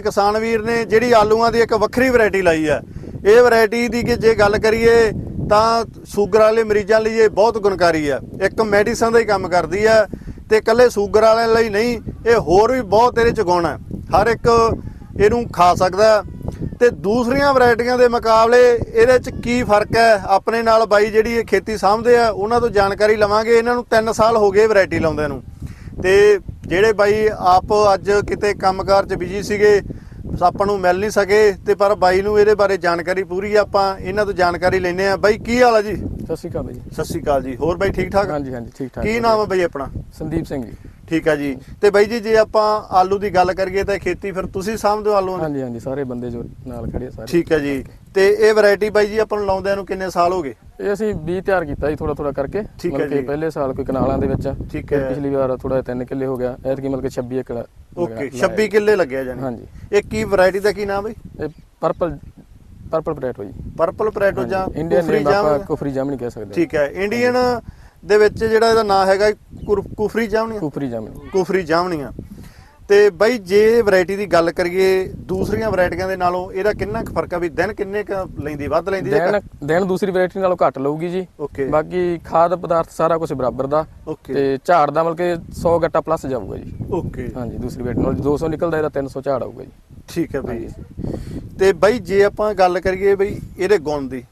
ਕਿਸਾਨ ਵੀਰ ਨੇ ਜਿਹੜੀ ਆਲੂਆਂ ਦੀ ਇੱਕ ਵੱਖਰੀ ਵੈਰਾਈਟੀ ਲਾਈ ਹੈ। ਇਹ ਵੈਰਾਈਟੀ ਦੀ ਕਿ ਜੇ ਗੱਲ ਕਰੀਏ ਤਾਂ ਸ਼ੂਗਰ ਵਾਲੇ ਮਰੀਜ਼ਾਂ ਲਈ ਇਹ ਬਹੁਤ ਗੁਣਕਾਰੀ ਹੈ। ਇੱਕ ਮੈਡੀਸਨ ਦਾ ਹੀ ਕੰਮ ਕਰਦੀ ਹੈ ਤੇ ਇਕੱਲੇ ਸ਼ੂਗਰ ਵਾਲਿਆਂ ਲਈ ਨਹੀਂ, ਇਹ ਹੋਰ ਵੀ ਬਹੁਤ ਇਹਦੇ ਚ ਗੁਣ ਹੈ। ਹਰ ਇੱਕ ਇਹਨੂੰ ਖਾ ਸਕਦਾ ਹੈ। ਤੇ ਦੂਸਰੀਆਂ ਵੈਰਾਈਟੀਆਂ ਦੇ ਮੁਕਾਬਲੇ ਇਹਦੇ ਚ ਕੀ ਫ਼ਰਕ ਹੈ? ਆਪਣੇ ਨਾਲ ਬਾਈ ਜਿਹੜੀ ਇਹ ਖੇਤੀ ਸਾਂਭਦੇ ਆ, ਉਹਨਾਂ ਤੋਂ ਜਾਣਕਾਰੀ ਲਵਾਂਗੇ। ਇਹਨਾਂ ਨੂੰ 3 ਸਾਲ ਹੋ ਗਏ ਵੈਰਾਈਟੀ ਲਾਉਂਦਿਆਂ ਨੂੰ। ਤੇ ਜਿਹੜੇ ਬਾਈ ਆਪ ਅੱਜ ਕਿਤੇ ਕੰਮਕਾਰ 'ਚ ਬਿਜ਼ੀ ਸੀਗੇ ਆਪਾਂ ਨੂੰ ਮਿਲ ਨਹੀਂ ਸਕੇ ਤੇ ਪਰ ਬਾਈ ਨੂੰ ਇਹਦੇ ਬਾਰੇ ਜਾਣਕਾਰੀ ਪੂਰੀ ਆ, ਆਪਾਂ ਇਹਨਾਂ ਤੋਂ ਜਾਣਕਾਰੀ ਲੈਣੇ ਆ ਬਾਈ ਕੀ ਹਾਲ ਆ ਜੀ? ਸਤਿ ਸ਼੍ਰੀ ਅਕਾਲ ਜੀ। ਸਤਿ ਸ਼੍ਰੀ ਅਕਾਲ ਜੀ। ਹੋਰ ਬਾਈ ਠੀਕ ਠਾਕ? ਹਾਂਜੀ ਹਾਂਜੀ ਠੀਕ ਠਾਕ। ਕੀ ਨਾਮ ਹੈ ਬਾਈ ਆਪਣਾ? ਸੰਦੀਪ ਸਿੰਘ ਜੀ। ਠੀਕ ਆ ਜੀ। ਤੇ ਬਾਈ ਜੀ ਜੇ ਆਪਾਂ ਆਲੂ ਦੀ ਗੱਲ ਕਰੀਏ ਤਾਂ ਖੇਤੀ ਫਿਰ ਤੁਸੀਂ ਸਾਂਭਦੇ ਹੋ ਆਲੂਆਂ ਦੀ? ਹਾਂਜੀ ਹਾਂਜੀ ਸਾਰੇ ਬੰਦੇ ਜੋ ਨਾਲ ਖੜੇ ਆ ਸਾਰੇ। ਠੀਕ ਹੈ ਜੀ। ਤੇ ਇਹ ਵੈਰਾਈਟੀ ਬਾਈ ਜੀ ਆਪਾਂ ਨੂੰ ਲਾਉਂਦਿਆਂ ਨੂੰ ਕਿੰਨੇ ਸਾਲ ਹੋ ਗਏ? ਇਹ ਅਸੀਂ 20 ਤਿਆਰ ਕੀਤਾ ਜੀ ਥੋੜਾ ਥੋੜਾ ਕਰਕੇ। ਠੀਕ ਹੈ ਮਤਲਬ ਕਿ ਜੀ। ਪਹਿਲੇ ਸਾਲ ਕੋਈ ਕਨਾਲਾਂ ਦੇ ਵਿੱਚ। ਠੀਕ ਫਿਰ ਹੈ। ਪਿਛਲੀ ਵਾਰ ਥੋੜਾ 3 ਕਿੱਲੇ ਹੋ ਗਿਆ। ਐਤਕੀ ਮਤਲਬ ਕਿ 26 ਏਕੜ ਓਕੇ ਲਗਾਇਆ 26 ਕਿੱਲੇ ਲੱਗਿਆ ਜਾਨੀ ਹਾਂਜੀ। ਇਹ ਕੀ ਵੈਰਾਈਟੀ ਦਾ ਕੀ ਨਾਮ ਬਈ ਇਹ ਪਰਪਲ ਪਰਪਲ ਪੋਟੈਟੋ ਜੀ। ਪਰਪਲ ਪ੍ਰੈਟੋ ਜਾਂ ਇੰਡੀਅਨ ਕੁਫਰੀ ਨੇਮ ਆਪਾਂ ਜਾਮ ਜਾਮਨੀ ਕਹਿ ਸਕਦੇ। ਠੀਕ ਹੈ। ਇੰਡੀਅਨ ਦੇ ਵਿੱਚ ਜਿਹੜਾ ਇਹਦਾ ਨਾਮ ਹੈਗਾ ਕੁਰ- ਕੁਫਰੀ ਜਾਮਣੀ ਕੁਫਰੀ ਜਾਮਨੀ ਕੁਫਰੀ ਜਾਮਣੀਆਂ। ਤੇ ਬਾਈ ਜੇ ਵੈਰਾਈਟੀ ਦੀ ਗੱਲ ਕਰੀਏ ਦੂਸਰੀਆਂ ਵੈਰਾਈਟੀਆਂ ਦੇ ਨਾਲੋਂ ਇਹਦਾ ਕਿੰਨਾ ਕੁ ਫ਼ਰਕ ਆ ਵੀ ਦਿਨ ਕਿੰਨੇ ਕੁ ਲੈਂਦੀ ਵੱਧ ਲੈਂਦੀ ਜਾਂ ਦੇਣ? ਦੇਣ ਦੂਸਰੀ ਵੈਰਾਈਟੀ ਨਾਲੋਂ ਘੱਟ ਲਊਗੀ ਜੀ। ਓਕੇ। ਬਾਕੀ ਖਾਦ ਪਦਾਰਥ ਸਾਰਾ ਕੁਝ ਬਰਾਬਰ ਦਾ। ਓਕੇ। ਤੇ ਝਾੜ ਦਾ ਮਤਲਬ ਕਿ 100 ਗੱਟਾ ਪਲੱਸ ਜਾਊਗਾ ਜੀ। ਓਕੇ। ਹਾਂਜੀ ਦੂਸਰੀ ਵੈਰਾਈਟੀ ਨਾਲ 200 ਨਿਕਲਦਾ ਇਹਦਾ 300 ਝਾੜ ਆਊਗਾ ਜੀ। ਠੀਕ ਹੈ ਬਈ। ਤੇ ਬਾਈ ਜੇ ਆਪਾਂ ਗੱਲ ਕਰੀਏ ਬਈ ਇਹਦੇ ਗੁਣ ਦੀ